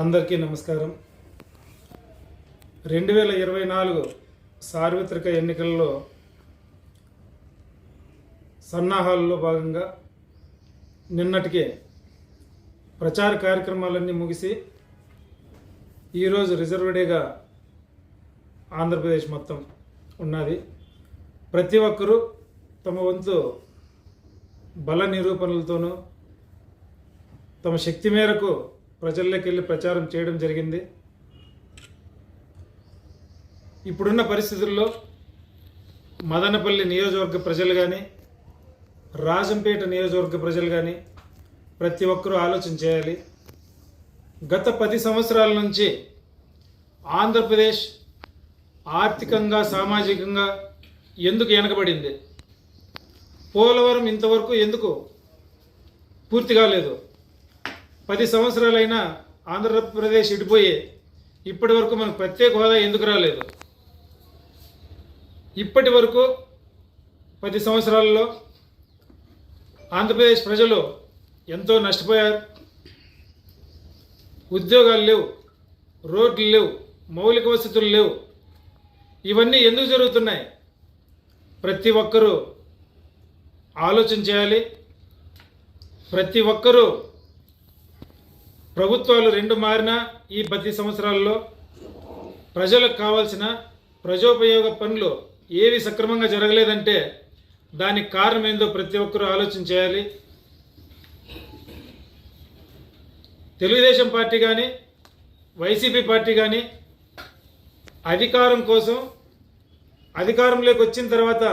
అందరికీ నమస్కారం. రెండు వేల ఇరవై నాలుగు సార్వత్రిక ఎన్నికల్లో సన్నాహాల్లో భాగంగా నిన్నటికే ప్రచార కార్యక్రమాలన్నీ ముగిసి ఈరోజు రిజర్వ్ డేగా ఆంధ్రప్రదేశ్ మొత్తం ఉన్నది. ప్రతి ఒక్కరూ తమ వంతు బల నిరూపణలతోనూ తమ శక్తి మేరకు ప్రజల్లోకి వెళ్ళి ప్రచారం చేయడం జరిగింది. ఇప్పుడున్న పరిస్థితుల్లో మదనపల్లి నియోజకవర్గ ప్రజలు కానీ రాజంపేట నియోజకవర్గ ప్రజలు కానీ ప్రతి ఒక్కరూ ఆలోచన చేయాలి. గత పది సంవత్సరాల నుంచి ఆంధ్రప్రదేశ్ ఆర్థికంగా సామాజికంగా ఎందుకు వెనకబడింది? పోలవరం ఇంతవరకు ఎందుకు పూర్తి కాలేదు? పది సంవత్సరాలైనా ఆంధ్రప్రదేశ్ ఇడిపోయే ఇప్పటి వరకు మనకు ప్రత్యేక హోదా ఎందుకు రాలేదు? ఇప్పటి వరకు పది సంవత్సరాలలో ఆంధ్రప్రదేశ్ ప్రజలు ఎంతో నష్టపోయారు. ఉద్యోగాలు లేవు రోడ్లు లేవు మౌలిక వసతులు లేవు. ఇవన్నీ ఎందుకు జరుగుతున్నాయి? ప్రతి ఒక్కరూ ఆలోచన చేయాలి. ప్రతి ఒక్కరూ ప్రభుత్వాలు రెండు మారినా ఈ పది సంవత్సరాల్లో ప్రజలకు కావాల్సిన ప్రజోపయోగ పనులు ఏవి సక్రమంగా జరగలేదంటే దానికి కారణం ఏందో ప్రతి ఒక్కరూ ఆలోచన చేయాలి. తెలుగుదేశం పార్టీ కానీ వైసీపీ పార్టీ కానీ అధికారం కోసం అధికారంలోకి వచ్చిన తర్వాత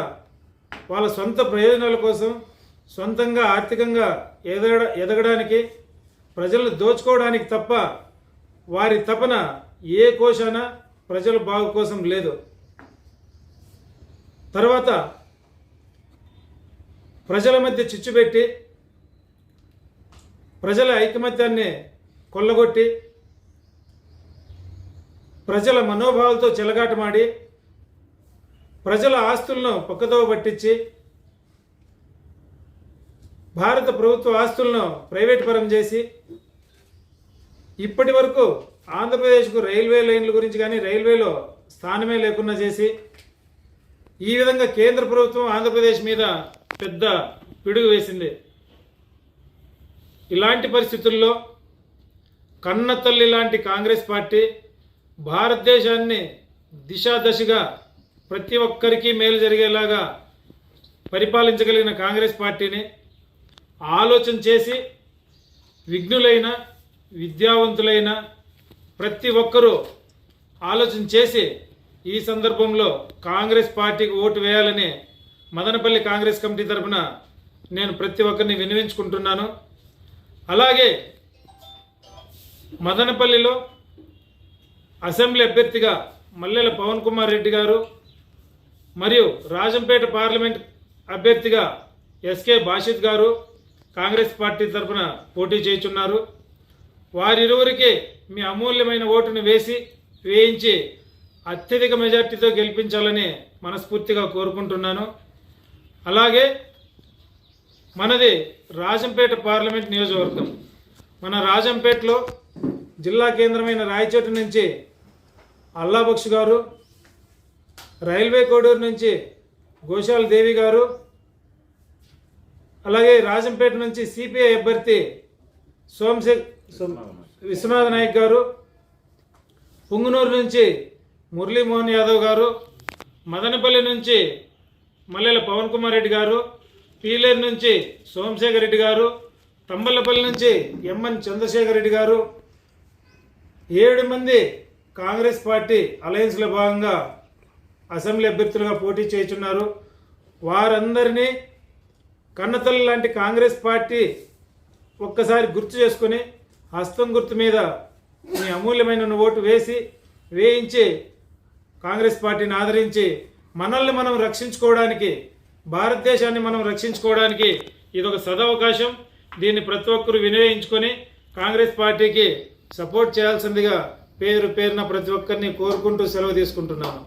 వాళ్ళ సొంత ప్రయోజనాల కోసం సొంతంగా ఆర్థికంగా ఎదగడ ఎదగడానికి ప్రజలను దోచుకోవడానికి తప్ప వారి తపన ఏ కోశాన ప్రజల బాగు కోసం లేదు. తర్వాత ప్రజల మధ్య చిచ్చుపెట్టి ప్రజల ఐకమత్యాన్ని కొల్లగొట్టి ప్రజల మనోభావాలతో చెలగాటమాడి ప్రజల ఆస్తులను పక్కదోవ పట్టించి భారత ప్రభుత్వ ఆస్తులను ప్రైవేట్ పరం చేసి ఇప్పటి వరకు ఆంధ్రప్రదేశ్కు రైల్వే లైన్ల గురించి కానీ రైల్వేలో స్థానమే లేకుండా చేసి ఈ విధంగా కేంద్ర ప్రభుత్వం ఆంధ్రప్రదేశ్ మీద పెద్ద పిడుగు వేసింది. ఇలాంటి పరిస్థితుల్లో కన్నతల్లి లాంటి కాంగ్రెస్ పార్టీ భారతదేశాన్ని దిశాదశగా ప్రతి ఒక్కరికి మేలు జరిగేలాగా పరిపాలించగలిగిన కాంగ్రెస్ పార్టీని ఆలోచన చేసి విఘ్నులైన విద్యావంతులైన ప్రతి ఒక్కరూ ఆలోచన చేసి ఈ సందర్భంలో కాంగ్రెస్ పార్టీకి ఓటు వేయాలని మదనపల్లి కాంగ్రెస్ కమిటీ తరఫున నేను ప్రతి ఒక్కరిని వినిపించుకుంటున్నాను అలాగే మదనపల్లిలో అసెంబ్లీ అభ్యర్థిగా మల్లెల పవన్ కుమార్ రెడ్డి గారు మరియు రాజంపేట పార్లమెంట్ అభ్యర్థిగా S K Bhashith garu Congress party తరఫున పోటీ చేయుచున్నారు. వారిరువురికి మీ అమూల్యమైన ఓటును వేసి వేయించి అత్యధిక మెజార్టీతో గెలిపించాలని మనస్ఫూర్తిగా కోరుకుంటున్నాను. అలాగే మనది రాజంపేట పార్లమెంట్ నియోజకవర్గం. మన రాజంపేటలో జిల్లా కేంద్రమైన రాయచోటు నుంచి అల్లాబక్ష్ గారు రైల్వే కోడూరు నుంచి గోశాల దేవి గారు అలాగే రాజంపేట నుంచి సిపిఐ అభ్యర్థి సోమశే విశ్వనాథ నాయక్ గారు పుంగునూరు నుంచి మురళీమోహన్ యాదవ్ గారు మదనపల్లి నుంచి మల్లెల పవన్ కుమార్ రెడ్డి గారు పీలేరు నుంచి సోమశేఖర్ రెడ్డి గారు తంబలపల్లి నుంచి ఎంఎన్ చంద్రశేఖర్ రెడ్డి గారు ఏడు మంది కాంగ్రెస్ పార్టీ అలయన్స్లో భాగంగా అసెంబ్లీ అభ్యర్థులుగా పోటీ చేస్తున్నారు వారందరినీ కన్నతల్లి లాంటి కాంగ్రెస్ పార్టీ ఒక్కసారి గుర్తు చేసుకొని హస్తం గుర్తు మీద మీ అమూల్యమైన ఓటు వేసి వేయించి కాంగ్రెస్ పార్టీని ఆదరించి మనల్ని మనం రక్షించుకోవడానికి భారతదేశాన్ని మనం రక్షించుకోవడానికి ఇదొక సదవకాశం. దీన్ని ప్రతి ఒక్కరు వినియోగించుకొని కాంగ్రెస్ పార్టీకి సపోర్ట్ చేయాల్సిందిగా పేరు పేరున ప్రతి ఒక్కరిని కోరుకుంటూ సెలవు తీసుకుంటున్నాను.